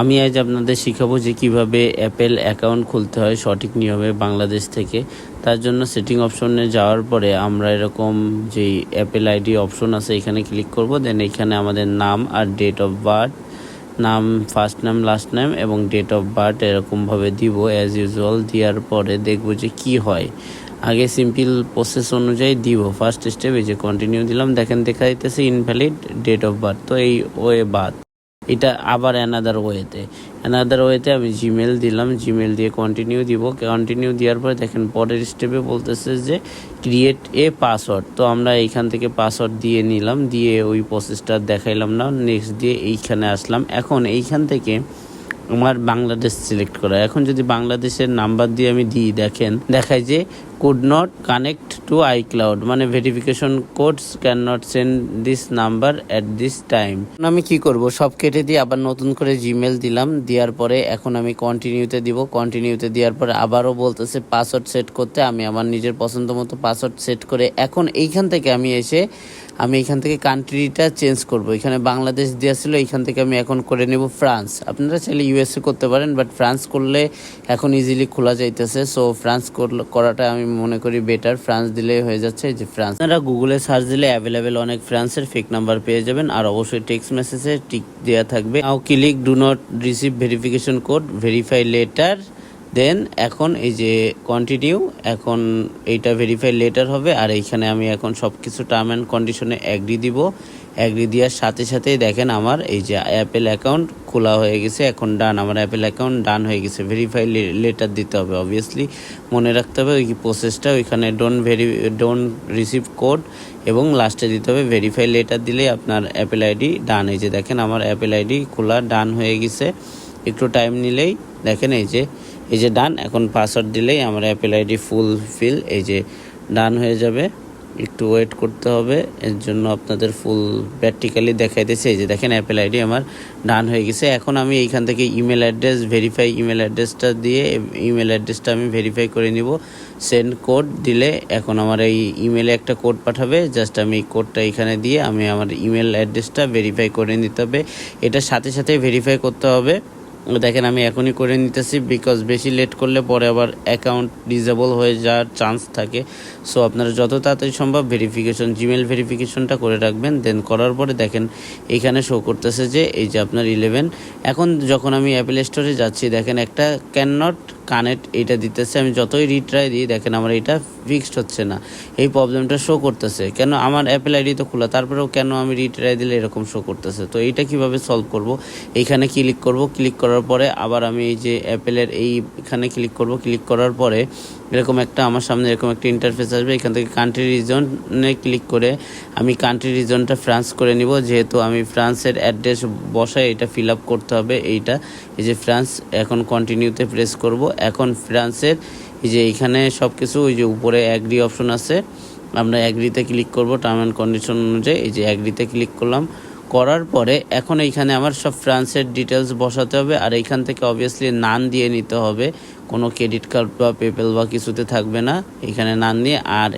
আমি আজ আপনাদের শিখাবো যে কীভাবে অ্যাপেল অ্যাকাউন্ট খুলতে হয় সঠিক নিয়মে বাংলাদেশ থেকে। তার জন্য সেটিং অপশনে যাওয়ার পরে আমরা এরকম যেই অ্যাপেল আইডি অপশন আছে এখানে ক্লিক করব। দেন এখানে আমাদের নাম আর ডেট অফ বার্থ নাম ফার্স্ট নাম লাস্ট নাম এবং ডেট অফ বার্থ এরকমভাবে দিব অ্যাজ ইউজুয়াল দেওয়ার পরে দেখব যে কি হয়। আগে সিম্পল প্রসেস অনুযায়ী দিব। ফার্স্ট স্টেপে যে কন্টিনিউ দিলাম। দেখেন দেখা যাইতেছে ইনভ্যালিড ডেট অফ বার্থ তো এই ওয়ে বাদ। এটা আবার অ্যানাদার ওয়েতে অ্যানাদার ওয়েতে আমি জিমেল দিলাম জিমেল দিয়ে কন্টিনিউ দিব। কন্টিনিউ দেওয়ার পরে দেখেন পরের স্টেপে বলতেছে যে ক্রিয়েট এ পাসওয়ার্ড তো আমরা এইখান থেকে পাসওয়ার্ড দিয়ে নিলাম, দিয়ে ওই প্রসেসটা দেখাইলাম না। নেক্সট দিয়ে এইখানে আসলাম। এখন এইখান থেকে আমার বাংলাদেশ সিলেক্ট করা। এখন যদি বাংলাদেশের নাম্বার দিয়ে আমি দিই, দেখেন দেখায় যে could not connect to iCloud মানে verification codes can not send this number at this time আমি কি করব? সব কেটে দিয়ে আবার নতুন করে জিমেল দিলাম। দেওয়ার পরে এখন আমি কন্টিনিউতে দিব। কন্টিনিউতে দেওয়ার পরে আবারও বলতেছে পাসওয়ার্ড সেট করতে। আমি আমার নিজের পছন্দ মতো পাসওয়ার্ড সেট করে এখন এইখান থেকে আমি এসে আমি এখান থেকে কান্ট্রিটা চেঞ্জ করব। এখানে বাংলাদেশ দেওয়া ছিল, এইখান থেকে আমি এখন করে নেব ফ্রান্স আপনারা চাইলে ইউএসএ করতে পারেন বাট ফ্রান্স করলে এখন ইজিলি খোলা যাইতেছে। সো ফ্রান্স করলে- করাটা আমি মনে করি বেটার ফ্রান্স দিলে হয়ে যাচ্ছে। যে ফ্রান্স আপনারা গুগলে সার্চ দিলে অ্যাভেলেবেল অনেক ফ্রান্সের ফেক নাম্বার পেয়ে যাবেন। আর অবশ্যই টেক্সট মেসেজে টিক দেওয়া থাকবে। Now click do not receive verification code verify later দেন এখন এই যে কন্টিনিউ এখন এইটা ভেরিফাই লেটার হবে। আর এইখানে আমি এখন সব কিছু টার্ম অ্যান্ড কন্ডিশনে অ্যাগ্রি দিব। অ্যাগ্রি দেওয়ার সাথে সাথেই দেখেন আমার এই যে অ্যাপেল অ্যাকাউন্ট খোলা হয়ে গেছে, এখন ডান আমার অ্যাপেল অ্যাকাউন্ট ডান হয়ে গেছে। ভেরিফাই লেটার দিতে হবে অবভিয়াসলি মনে রাখতে হবে ওই প্রসেসটা ওইখানে don't very don't receive code এবং লাস্টে দিতে হবে ভেরিফাই লেটার দিলে আপনার অ্যাপেল আইডি ডান। এই যে দেখেন আমার অ্যাপেল আইডি খোলা, ডান হয়ে গেছে। একটু টাইম নিলেই দেখেন এই যে এই যে ডান, এখন পাসওয়ার্ড দিলেই আমার অ্যাপেল আইডি ফুল ফিল এই যে ডান হয়ে যাবে। একটু ওয়েট করতে হবে। এর জন্য আপনাদের ফুল প্র্যাকটিক্যালি দেখাইতেছে এই যে দেখেন অ্যাপেল আইডি আমার ডান হয়ে গেছে। এখন আমি এইখান থেকে ইমেল অ্যাড্রেস ভেরিফাই ইমেল অ্যাড্রেসটা দিয়ে ইমেল অ্যাড্রেসটা আমি ভেরিফাই করে নিব। সেন্ড কোড দিলে এখন আমার এই ইমেলে একটা কোড পাঠাবে। জাস্ট আমি এই কোডটা এখানে দিয়ে আমি আমার ইমেল অ্যাড্রেসটা ভেরিফাই করে নিতে হবে। এটার সাথে সাথে ভেরিফাই করতে হবে। দেখেন, আমি এখনই করে নিতেছি বিকজ বেশি লেট করলে পরে আবার অ্যাকাউন্ট ডিজেবল হয়ে যাওয়ার চান্স থাকে। সো আপনারা যত তাড়াতাড়ি সম্ভব ভেরিফিকেশন জিমেল ভেরিফিকেশনটা করে রাখবেন। দেন করার পরে দেখেন, এখানে শো করতেছে যে, এই যে আপনার ইলেভেন এখন যখন আমি অ্যাপেল স্টোরে যাচ্ছি, দেখেন একটা ক্যান নট কানেক্ট এইটা দিতেছে। আমি যতই রিট্রাই দিই, দেখেন আমার এটা ফিক্সড হচ্ছে না। এই প্রবলেমটা শো করতেছে। কেন? আমার অ্যাপেল আইডি তো খোলা, তারপরেও কেন আমি রিট্রাই দিলে এরকম শো করতেছে? তো এইটা কীভাবে সলভ করব? এইখানে ক্লিক করব ক্লিক করার পরে আবার আমি এই যে অ্যাপেলের এই এখানে ক্লিক করব ক্লিক করার পরে এরকম একটা আমার সামনে এরকম একটা ইন্টারফেস আসবে। এখান থেকে কান্ট্রি রিজনে ক্লিক করে আমি কান্ট্রি রিজনটা ফ্রান্স করে নিব। যেহেতু আমি ফ্রান্সের অ্যাড্রেস বসায় এটা ফিল আপ করতে হবে এইটা। এই যে ফ্রান্স এখন কন্টিনিউতে প্রেস করব। এখন ফ্রান্সের এই যে এখানে সব কিছু ওই যে উপরে অ্যাগ্রি অপশন আছে। আমরা অ্যাগ্রিতে ক্লিক করব টার্ম অ্যান্ড কন্ডিশন অনুযায়ী। এই যে অ্যাগ্রিতে ক্লিক করলাম করার পরে এখন এইখানে আমার সব ফ্রান্সের ডিটেলস বসাতে হবে, আর এইখান থেকে অবভিয়াসলি নান দিয়ে নিতে হবে। কোনো ক্রেডিট কার্ড বা পেপেল বা কিছুতে থাকবে না এখানে নান দিয়ে আর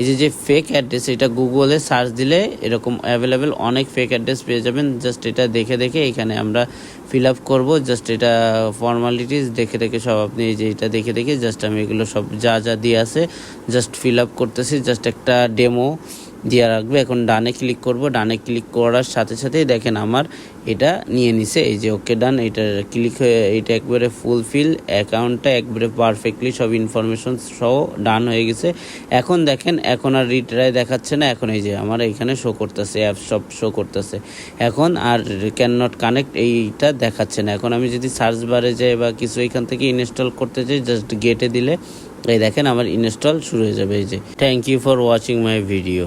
এই যে যে ফেক অ্যাড্রেস এটা গুগলে সার্চ দিলে এরকম অ্যাভেলেবেল অনেক ফেক অ্যাড্রেস পেয়ে যাবেন। জাস্ট এটা দেখে দেখে এখানে আমরা ফিল আপ করব। জাস্ট এটা ফর্মালিটিস দেখে দেখে সব আপনি এই যে এটা দেখে দেখে জাস্ট আমি এগুলো সব যা যা দিয়ে আছে জাস্ট ফিল আপ করতেছি। জাস্ট একটা ডেমো দিয়ে রাখবে। এখন ডানে ক্লিক করব। ডানে ক্লিক করার সাথে সাথেই দেখেন আমার এটা নিয়ে নিছে। এই যে ওকে ডান এটা ক্লিক হয়ে, এটা একবারে ফুলফিল অ্যাকাউন্টটা একবারে পারফেক্টলি সব ইনফরমেশন সহ ডান হয়ে গেছে। এখন দেখেন, এখন আর রিট্রাই দেখাচ্ছে না। এখন এই যে আমার এখানে শো করতেছে অ্যাপ সব শো করতেছে। এখন আর ক্যান নট কানেক্ট এইটা দেখাচ্ছে না। এখন আমি যদি সার্চ বারে যাই বা কিছু এখান থেকে ইনস্টল করতে চাই জাস্ট গেটে দিলে, এই দেখেন আমার ইনস্টল শুরু হয়ে যাবে। এই যে thank you for watching my video